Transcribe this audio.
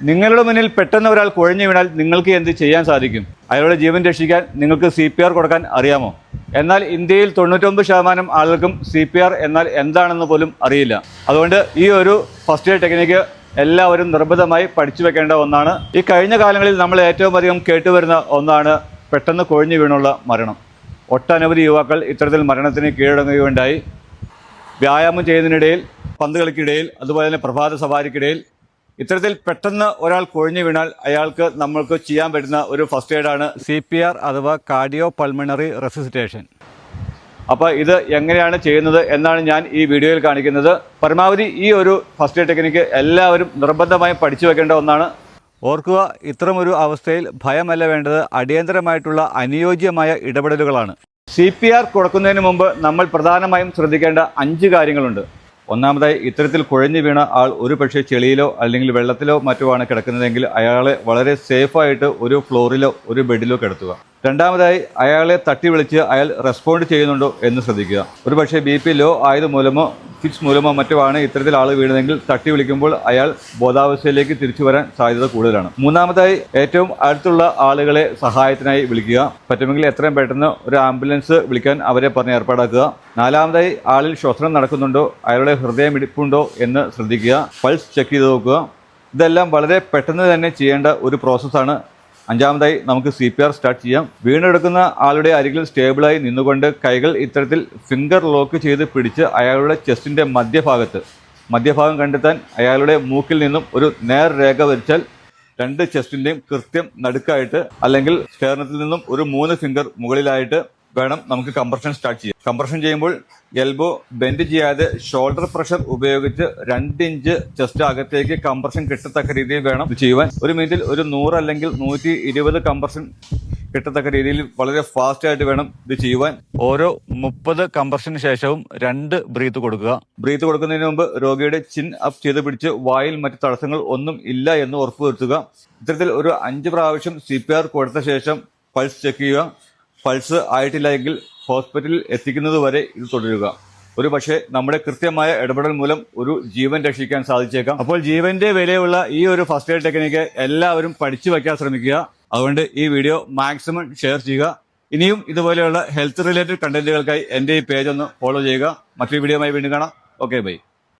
നിങ്ങളുടെ മുന്നിൽ പെട്ടെന്ന് ഒരാൾ കുഴഞ്ഞു വീണാൽ നിങ്ങൾക്ക് എന്ത് ചെയ്യാൻ സാധിക്കും? അയാളുടെ ജീവൻ രക്ഷിക്കാൻ നിങ്ങൾക്ക് സി പി ആർ കൊടുക്കാൻ അറിയാമോ? എന്നാൽ ഇന്ത്യയിൽ തൊണ്ണൂറ്റൊമ്പത് ശതമാനം ആളുകൾക്കും സി പി ആർ എന്നാൽ എന്താണെന്ന് പോലും അറിയില്ല. അതുകൊണ്ട് ഈ ഒരു ഫസ്റ്റ് എയ്ഡ് ടെക്നിക്ക് എല്ലാവരും നിർബന്ധമായി പഠിച്ചു വെക്കേണ്ട ഒന്നാണ്. ഈ കഴിഞ്ഞ കാലങ്ങളിൽ നമ്മൾ ഏറ്റവും അധികം കേട്ടുവരുന്ന ഒന്നാണ് പെട്ടെന്ന് കൊഴിഞ്ഞു വീണുള്ള മരണം. ഒട്ടനവധി യുവാക്കൾ ഇത്തരത്തിൽ മരണത്തിന് കീഴടങ്ങുകയുണ്ടായി. വ്യായാമം ചെയ്യുന്നതിനിടയിൽ പന്ത് കളിക്കിടയിൽ അതുപോലെ തന്നെ പ്രഭാത സവാരിക്കിടയിൽ ഇത്തരത്തിൽ പെട്ടെന്ന് ഒരാൾ കൊഴിഞ്ഞു വീണാൽ അയാൾക്ക് നമ്മൾക്ക് ചെയ്യാൻ പറ്റുന്ന ഒരു ഫസ്റ്റ് എയ്ഡാണ് സി പി ആർ അഥവാ കാർഡിയോ പൾമണറി റെസിസിറ്റേഷൻ അപ്പോൾ ഇത് എങ്ങനെയാണ് ചെയ്യുന്നത് എന്നാണ് ഞാൻ ഈ വീഡിയോയിൽ കാണിക്കുന്നത്. പരമാവധി ഈ ഒരു ഫസ്റ്റ് എയ്ഡ് ടെക്നിക്ക് എല്ലാവരും നിർബന്ധമായും പഠിച്ചു വെക്കേണ്ട ഒന്നാണ്. ഓർക്കുക ഇത്തരമൊരു അവസ്ഥയിൽ ഭയമല്ല വേണ്ടത്. അടിയന്തരമായിട്ടുള്ള അനുയോജ്യമായ ഇടപെടലുകളാണ്. സി പി ആർ കൊടുക്കുന്നതിന് മുമ്പ് നമ്മൾ പ്രധാനമായും ശ്രദ്ധിക്കേണ്ട അഞ്ച് കാര്യങ്ങളുണ്ട്. ഒന്നാമതായി ഇത്തരത്തിൽ കുഴഞ്ഞു വീണ ആൾ ഒരു പക്ഷേ ചെളിയിലോ അല്ലെങ്കിൽ വെള്ളത്തിലോ മറ്റോ ആണ് കിടക്കുന്നതെങ്കിൽ അയാളെ വളരെ സേഫായിട്ട് ഒരു ഫ്ലോറിലോ ഒരു ബെഡിലോ കിടത്തുക. രണ്ടാമതായി അയാളെ തട്ടി വിളിച്ച് അയാൾ റെസ്പോണ്ട് ചെയ്യുന്നുണ്ടോ എന്ന് ശ്രദ്ധിക്കുക. ഒരു പക്ഷേ ബി പി ലോ ആയത് മൂലമോ ഫിക്സ് മൂലമോ മറ്റോ ആണ് ഇത്തരത്തിൽ ആൾ വീണതെങ്കിൽ തട്ടി വിളിക്കുമ്പോൾ അയാൾ ബോധാവസ്ഥയിലേക്ക് തിരിച്ചു വരാൻ സാധ്യത കൂടുതലാണ്. മൂന്നാമതായി ഏറ്റവും അടുത്തുള്ള ആളുകളെ സഹായത്തിനായി വിളിക്കുക. പറ്റുമെങ്കിൽ എത്രയും പെട്ടെന്ന് ഒരു ആംബുലൻസ് വിളിക്കാൻ അവരെ പറഞ്ഞ് ഏർപ്പാടാക്കുക. നാലാമതായി ആളിൽ ശ്വസനം നടക്കുന്നുണ്ടോ? അയാളുടെ ഹൃദയം ഇടിപ്പുണ്ടോ എന്ന് ശ്രദ്ധിക്കുക. പൾസ് ചെക്ക് ചെയ്ത് നോക്കുക. ഇതെല്ലാം വളരെ പെട്ടെന്ന് തന്നെ ചെയ്യേണ്ട ഒരു പ്രോസസ്സാണ് അഞ്ചാമതായി നമുക്ക് സി പി ആർ സ്റ്റാർട്ട് ചെയ്യാം. വീണെടുക്കുന്ന ആളുടെ അരികിൽ സ്റ്റേബിളായി നിന്നുകൊണ്ട് കൈകൾ ഇത്തരത്തിൽ ഫിംഗർ ലോക്ക് ചെയ്ത് പിടിച്ച് അയാളുടെ ചെസ്റ്റിന്റെ മധ്യഭാഗത്ത് മധ്യഭാഗം കണ്ടെത്താൻ അയാളുടെ മൂക്കിൽ നിന്നും ഒരു നേർ രേഖ വരച്ചാൽ രണ്ട് ചെസ്റ്റിന്റെയും കൃത്യം നടുക്കായിട്ട് അല്ലെങ്കിൽ സ്റ്റേർണത്തിൽ നിന്നും ഒരു മൂന്ന് ഫിംഗർ മുകളിലായിട്ട് വേണം നമുക്ക് കംപ്രഷൻ സ്റ്റാർട്ട് ചെയ്യാം കംപ്രഷൻ ചെയ്യുമ്പോൾ എൽബോ ബെൻഡ് ചെയ്യാതെ ഷോൾഡർ പ്രഷർ ഉപയോഗിച്ച് രണ്ട് ഇഞ്ച് ചെസ്റ്റ് അകത്തേക്ക് കംപ്രഷൻ കിട്ടത്തക്ക രീതിയിൽ വേണം ചെയ്യുവാൻ. ഒരു മിനിറ്റിൽ ഒരു നൂറ് അല്ലെങ്കിൽ നൂറ്റി ഇരുപത് കംപ്രഷൻ കിട്ടത്തക്ക രീതിയിൽ വളരെ ഫാസ്റ്റ് ആയിട്ട് വേണം ഇത് ചെയ്യുവാൻ. ഓരോ മുപ്പത് കംപ്രഷന് ശേഷവും രണ്ട് ബ്രീത്ത് കൊടുക്കുക. ബ്രീത്ത് കൊടുക്കുന്നതിന് മുമ്പ് രോഗിയുടെ ചിൻ അപ്പ് ചെയ്ത് പിടിച്ച് വായിൽ മറ്റ് തടസ്സങ്ങൾ ഒന്നും ഇല്ല എന്ന് ഉറപ്പുവരുത്തുക. ഇത്തരത്തിൽ ഒരു അഞ്ച് പ്രാവശ്യം സി പി ആർ കൊടുത്ത ശേഷം പൾസ് ചെക്ക് ചെയ്യുക. പൾസ് ആയിട്ടില്ല എങ്കിൽ ഹോസ്പിറ്റലിൽ എത്തിക്കുന്നതുവരെ ഇത് തുടരുക. ഒരു പക്ഷേ നമ്മുടെ കൃത്യമായ ഇടപെടൽ മൂലം ഒരു ജീവൻ രക്ഷിക്കാൻ സാധിച്ചേക്കാം. അപ്പോൾ ജീവന്റെ വിലയുള്ള ഈ ഒരു ഫസ്റ്റ് എയ്ഡ് ടെക്നിക്ക് എല്ലാവരും പഠിച്ചു വയ്ക്കാൻ ശ്രമിക്കുക. അതുകൊണ്ട് ഈ വീഡിയോ മാക്സിമം ഷെയർ ചെയ്യുക. ഇനിയും ഇതുപോലെയുള്ള ഹെൽത്ത് റിലേറ്റഡ് കണ്ടന്റുകൾക്കായി എന്റെ ഈ പേജ് ഒന്ന് ഫോളോ ചെയ്യുക. മറ്റൊരു വീഡിയോയുമായി വീണ്ടും കാണാം. Okay bye